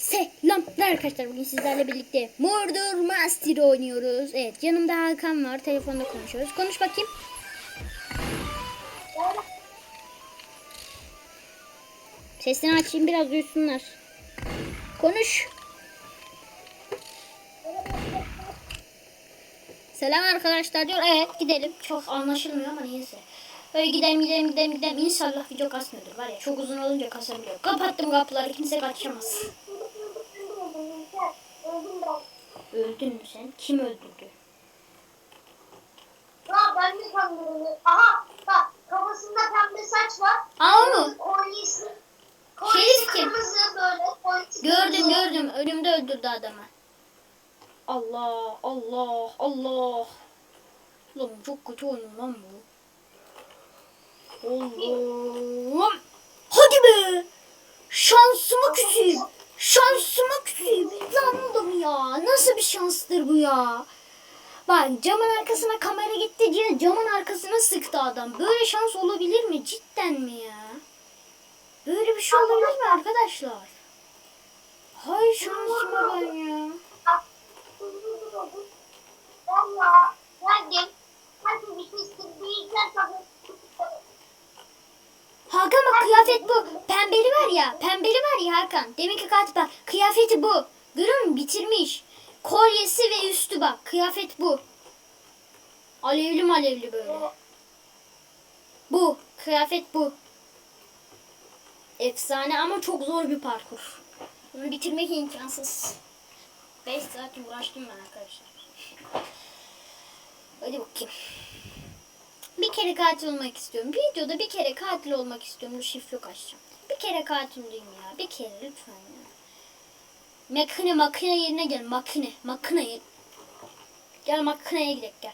Selamlar arkadaşlar. Bugün sizlerle birlikte Murder Master oynuyoruz. Evet yanımda Hakan var. Telefonda konuşuyoruz. Konuş bakayım. Sesini açayım biraz duysunlar. Konuş. Selam arkadaşlar diyor. Evet gidelim. Çok anlaşılmıyor ama neyse. Böyle gidelim gidelim gidelim gidelim. İnşallah video kasmıyordur. Var ya çok uzun olunca kasabiliyor. Kapattım kapıları. Kimse kaçamaz. Öldün mü sen? Kim öldürdü? Ya ben de sandım. Aha bak kafasında pembe saç var. Aa o mu? Kolyesi. Şerif Kolyesi kim? kırmızı böyle. Kolyesi Gördüm kırmızı. gördüm. Önümde öldürdü adamı. Allah Allah Allah. Lan çok kötü oyun lan bu. Oğlum. Hadi be. Şansıma küseyim. Şansıma küseyim. Lan oğlum ya. Nasıl bir şanstır bu ya. Bak camın arkasına kamera gitti diye camın arkasına sıktı adam. Böyle şans olabilir mi? Cidden mi ya? Böyle bir şey olabilir mi arkadaşlar? Hay şansıma ben ya. Valla geldim. Hadi bir şey istediğinizden. Hakan bak kıyafet bu. Pembeli var ya. Pembeli var ya Hakan. Deminki katil bak. Kıyafeti bu. Görüyor musun? Bitirmiş. Kolyesi ve üstü bak. Kıyafet bu. Alevli malevli böyle. Bu. Kıyafet bu. Efsane ama çok zor bir parkur. Bunu bitirmek imkansız. 5 saat uğraştım ben arkadaşlar. Hadi bakayım. Bir kere katil olmak istiyorum. Videoda bir kere katil olmak istiyorum. Dur şifre açacağım. Bir kere katil olayım ya. Bir kere lütfen ya. Makine makine yerine gel. Makine. Makine yer- Gel makineye gidelim gel.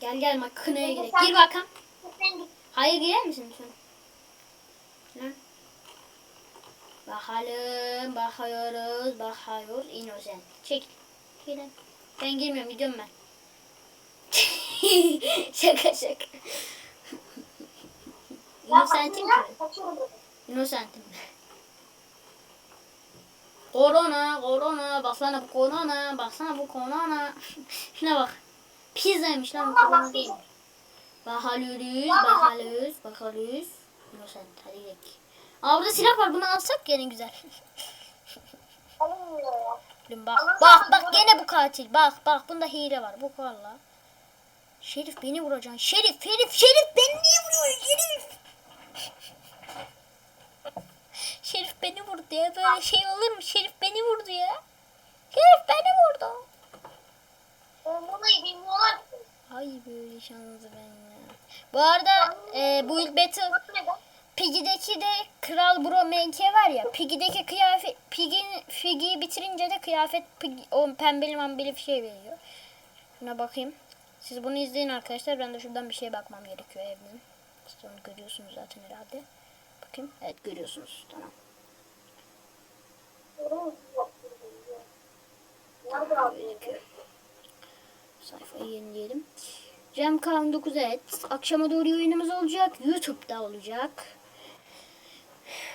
Gel gel makineye gidelim. Gir bakalım. Hayır girer misin lütfen? Ne? Bakalım, bakıyoruz, bakıyoruz. Innocent. Çek. Gidelim. Ben girmiyorum, gidiyorum ben. şaka şaka. Innocentim ki. Innocentim. Korona, korona, baksana bu korona, baksana bu korona. Şuna bak. Pizzaymış lan bu korona değil. Bakalıyoruz, bakalıyoruz, bakalıyoruz. Innocent, hadi gidelim. Aa burada silah var, bunu alsak gene güzel. Bak, bak, bak gene bu katil. Bak, bak bunda hile var. Bu valla. Şerif beni vuracaksın. Şerif, Şerif, Şerif beni niye vuruyor? Şerif. Şerif beni vurdu ya. Böyle şey olur mu? Şerif beni vurdu ya. Şerif beni vurdu. Ay böyle şanslı ben ya. Bu arada e, bu Battle Piggy'deki de Kral Bro MK var ya. Piggy'deki kıyafet Piggy'yi bitirince de kıyafet Piggy, o pembeli mambeli bir şey veriyor. Şuna bakayım. Siz bunu izleyin arkadaşlar. Ben de şuradan bir şeye bakmam gerekiyor evden. Siz onu görüyorsunuz zaten herhalde. Bakayım. Evet görüyorsunuz. Tamam. Sayfayı yenileyelim. Cem Kaan 9 evet. Akşama doğru yayınımız olacak. YouTube'da olacak.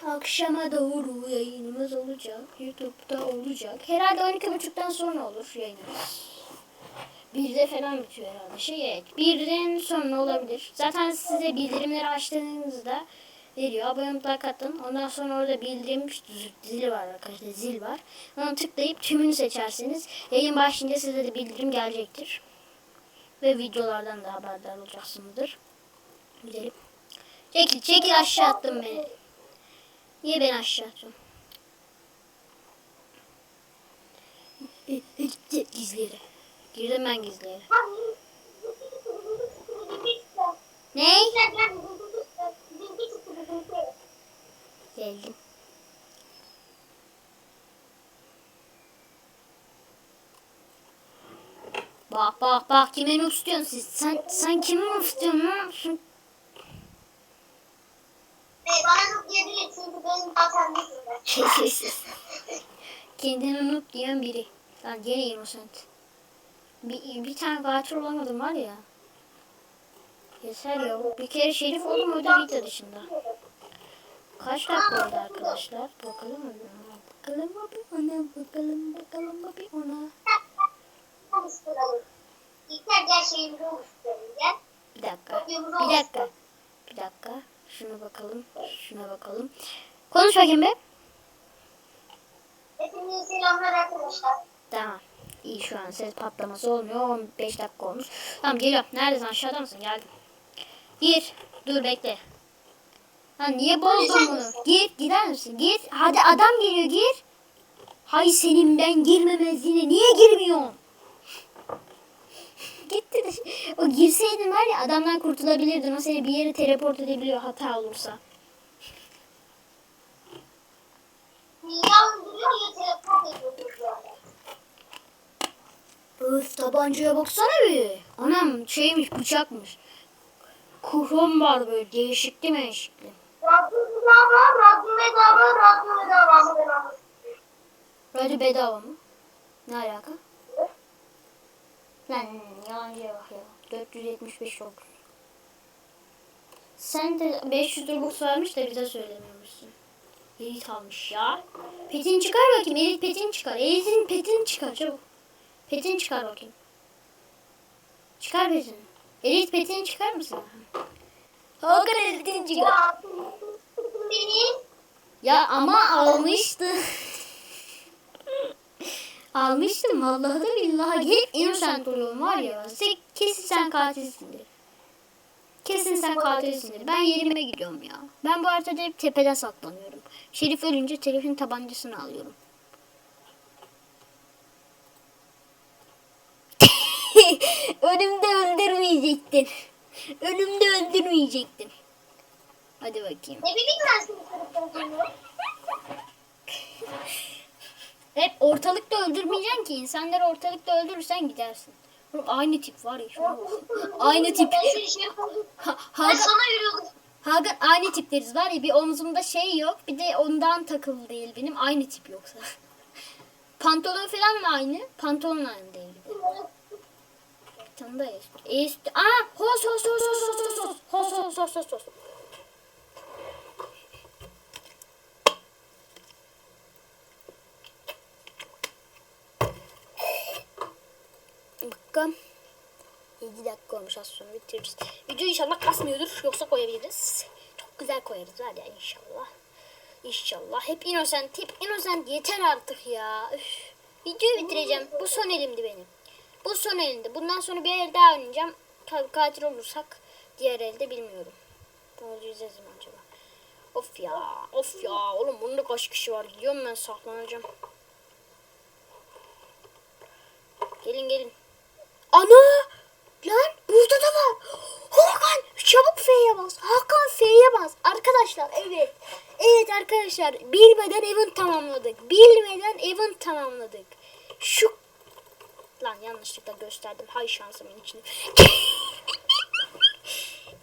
Akşama doğru yayınımız olacak. YouTube'da olacak. Herhalde 12.30'dan sonra olur yayınımız. Birde falan bitiyor herhalde. Şey evet. Birden sonra olabilir. Zaten size bildirimleri açtığınızda veriyor. Abone like atın. Ondan sonra orada bildirim zili var arkadaşlar. Zil var. Onu tıklayıp tümünü seçerseniz yayın başlayınca size de bildirim gelecektir. Ve videolardan da haberdar olacaksınızdır. Gidelim. Çekil çekil aşağı attın beni. Niye beni aşağı atıyorsun? Gizlere. Girdim ben gizlere. Ne? Geldim. Bak bak bak kime noob istiyorsun siz? Sen sen kimi noob istiyorsun lan? Sen- Bana diyebilir çünkü benim zaten değilim. Kendine noob diyen biri. Lan gene innocent. Bir, bir tane katil olamadım var ya. Yeter ya. Bir kere şerif oldum o da video dışında. Kaç dakika oldu arkadaşlar? Bakalım mı? Bakalım mı bir ona? Bakalım bakalım mı bir ona? Bir dakika. Bir dakika. Bir dakika. Şuna bakalım. Şuna bakalım. Konuş bakayım be. Hepinize selamlar arkadaşlar. Tamam. İyi şu an ses patlaması olmuyor. 15 dakika olmuş. Tamam geliyorum. Neredesin? Aşağıda mısın? Geldim. Gir. Dur bekle. Ha niye bozdun bunu? Gir. Gider misin? Gir. Hadi adam geliyor gir. Hay senin ben girmemezliğine niye girmiyorsun? Gitti de. O girseydin var ya adamdan kurtulabilirdin. O seni bir yere teleport edebiliyor hata olursa. Öf tabancaya baksana bir. Anam şeymiş bıçakmış. Kurum var böyle değişikli meşikli. Rabbim bedava, Rabbim bedava, Rabbim bedava, bedava. Radyo bedava mı? Ne alaka? Lan yalancıya bak ya. 475 oldu. Sen de 500 Robux vermiş de bize söylemiyormuşsun. Elit almış ya. Petini çıkar bakayım. Elit petini çıkar. Elit'in petini çıkar çabuk. Petini çıkar bakayım. Çıkar petini. Elit petini çıkar mısın? Hakan elitini çıkar. Ya ama almıştı. Almıştım vallahi da billahi. Hep innocent oluyorum var ya. Sen, kesin sen katilsindir. Kesin sen katilsindir. Ben yerime gidiyorum ya. Ben bu haritada hep tepede saklanıyorum. Şerif ölünce Şerif'in tabancasını alıyorum. Öldürmeyecektin. Önümde öldürmeyecektin. Hadi bakayım. ne bileyim ben seni kırıp. Hep ortalıkta öldürmeyeceksin ki. İnsanları ortalıkta öldürürsen gidersin. Oğlum aynı tip var ya şuna. Aynı tip. Şey. Ha, Ben Hakan, sana yürüyordum. Hakan aynı tipleriz var ya bir omzumda şey yok bir de ondan takılı değil benim aynı tip yoksa. Pantolon falan mı aynı? Pantolon aynı değil. bir eski. Eski. Aa hos hos hos hos hos hos hos hos hos hos hos. Bakalım. 7 dakika olmuş az sonra bitiririz. Video inşallah kasmıyordur yoksa koyabiliriz. Çok güzel koyarız var ya inşallah. İnşallah. Hep innocent, hep innocent yeter artık ya. Üf. Videoyu bitireceğim. Bu son elimdi benim. Bu son elimdi. Bundan sonra bir el daha oynayacağım. Tabii katil olursak diğer elde bilmiyorum. Ne olacağız mi acaba? Of ya, of ya. Oğlum bunda kaç kişi var? Gidiyorum ben saklanacağım. Gelin gelin. Ana! Lan burada da var. Hakan çabuk F'ye bas. Hakan F'ye bas. Arkadaşlar evet. Evet arkadaşlar bilmeden event tamamladık. Bilmeden event tamamladık. Şu Lan yanlışlıkla gösterdim. Hay şansımın içine.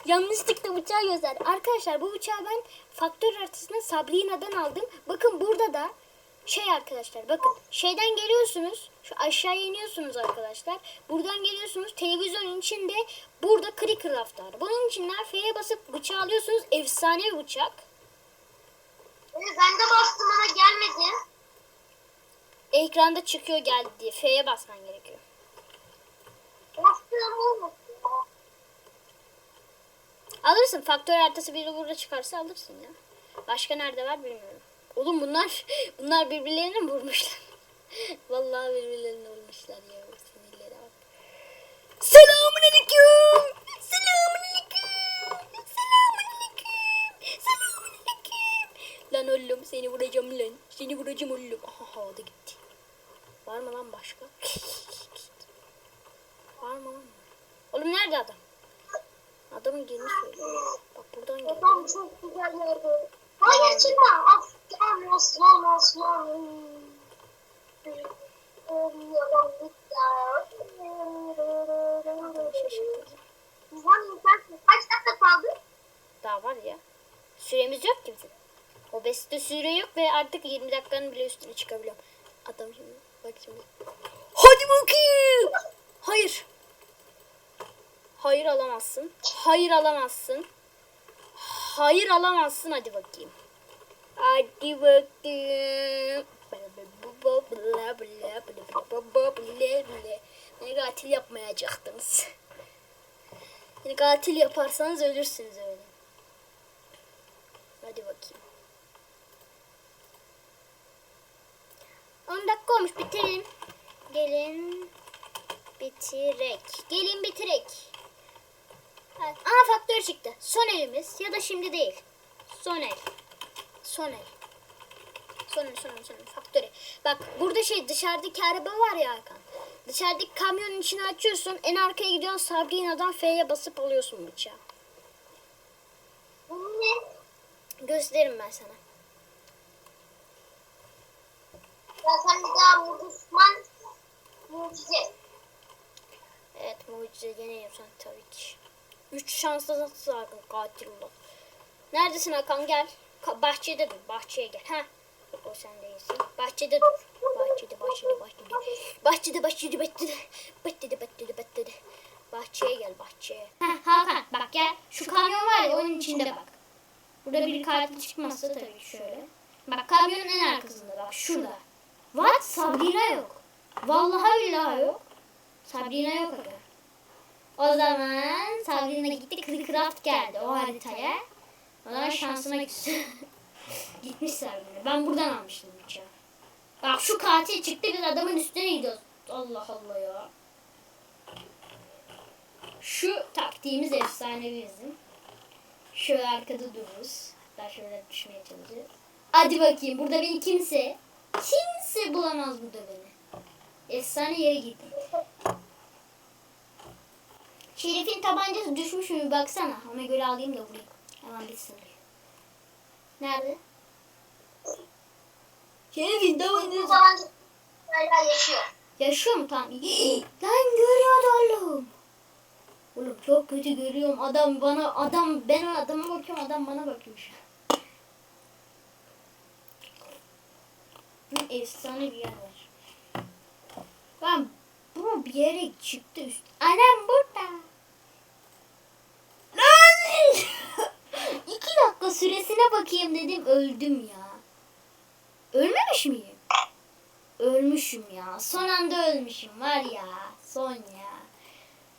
Yanlışlıkla bıçağı gösterdim. Arkadaşlar bu bıçağı ben faktör haritasında Sabrina'dan aldım. Bakın burada da şey arkadaşlar bakın şeyden geliyorsunuz şu aşağıya iniyorsunuz arkadaşlar buradan geliyorsunuz televizyonun içinde burada Crickcraft var bunun içinden F'ye basıp bıçağı alıyorsunuz efsane bıçak ben de bastım ama gelmedi. Ekranda çıkıyor geldi diye F'ye basman gerekiyor alırsın faktör haritası biri burada çıkarsa alırsın ya başka nerede var bilmiyorum oğlum bunlar bunlar birbirlerine mi vurmuşlar vallahi birbirlerine vurmuşlar ya sinirlere bak Selamun aleyküm. Selamun aleyküm. Selamun aleyküm. Selamun aleyküm. Lan oğlum seni vuracağım lan. Seni vuracağım oğlum. Aha havada gitti. Var mı lan başka? Var mı lan? Oğlum nerede adam? Adamın yerini söylüyor. Bak buradan geldi. Adam çok güzel yerde. Hayır çıkma. Aslan aslan aslan. Adamı şaşırtacağım. Lan sen kaç dakika kaldı? Daha var ya. Süremiz yok ki bizim. O beste süre yok ve artık 20 dakikanın bile üstüne çıkabiliyorum. Adam şimdi bak şimdi. Hadi bakayım. Hayır. Hayır alamazsın. Hayır alamazsın. Hayır alamazsın hadi bakayım. Hadi bakalım. Beni katil yapmayacaktınız. Beni katil yaparsanız ölürsünüz öyle. Hadi bakayım. 10 dakika olmuş bitirelim. Gelin bitirek. Gelin bitirek. Evet. Aa faktör çıktı. Son elimiz ya da şimdi değil. Son el. Son el. Son el, son el, son el. Faktörü. Bak burada şey dışarıdaki araba var ya Hakan. Dışarıdaki kamyonun içini açıyorsun. En arkaya gidiyorsun Sabrina'dan F'ye basıp alıyorsun bıçağı. Ne? Gösteririm ben sana. Ya Muzman mucize. Evet mucize gene yapsan tabii ki. Üç şansla nasıl Hakan katil olur. Neredesin Hakan gel. Bahçede dur bahçeye gel. Ha. O sen değilsin. Bahçede dur. Bahçede bahçede bahçede. Bahçede bahçede bahçede. Bahçede bahçede bahçede. Bahçeye gel bahçeye. Ha Hakan bak gel. Şu kamyon var ya onun içinde bak. Burada bir katil çıkmazsa tabii şöyle. Bak kamyonun en arkasında bak şurada. What? Sabrina yok. Vallahi billahi yok. Sabrina yok aga. O zaman Sabrina gitti Craft geldi o haritaya. O zaman şansına gitsin. Gitmiş Sabrina. Ben buradan almıştım bıçağı. Bak şu katil çıktı biz adamın üstüne gidiyoruz. Allah Allah ya. Şu taktiğimiz efsanevi bizim. Şöyle arkada dururuz. Hatta şöyle düşmeye çalışacağız. Hadi bakayım burada beni kimse kimse bulamaz burada beni. Efsane yere gittim. Şerif'in tabancası düşmüş mü baksana. Ona göre alayım da vurayım. Hemen bitsin. Nerede? Şerif'in tabancası. zaman hala yaşıyor. Yaşıyor mu tam? Lan görüyor oğlum. Oğlum çok kötü görüyorum. Adam bana adam ben adama bakıyorum adam bana bakıyor şu an. Efsane bir yer var. Ben bu bir yere çıktı üst. Anam burada. Lan! İki dakika süresine bakayım dedim öldüm ya. Ölmemiş miyim? Ölmüşüm ya. Son anda ölmüşüm var ya. Son ya.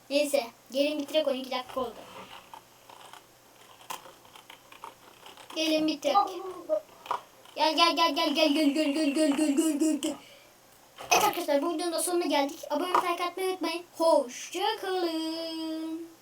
Neyse. Gelin bitirek 12 dakika oldu. Gelin bitirek. Gel gel gel gel gel gel gel gel gel gel gel gel gel. Evet arkadaşlar bu videonun da sonuna geldik. Abone olmayı like atmayı unutmayın. Hoşça kalın.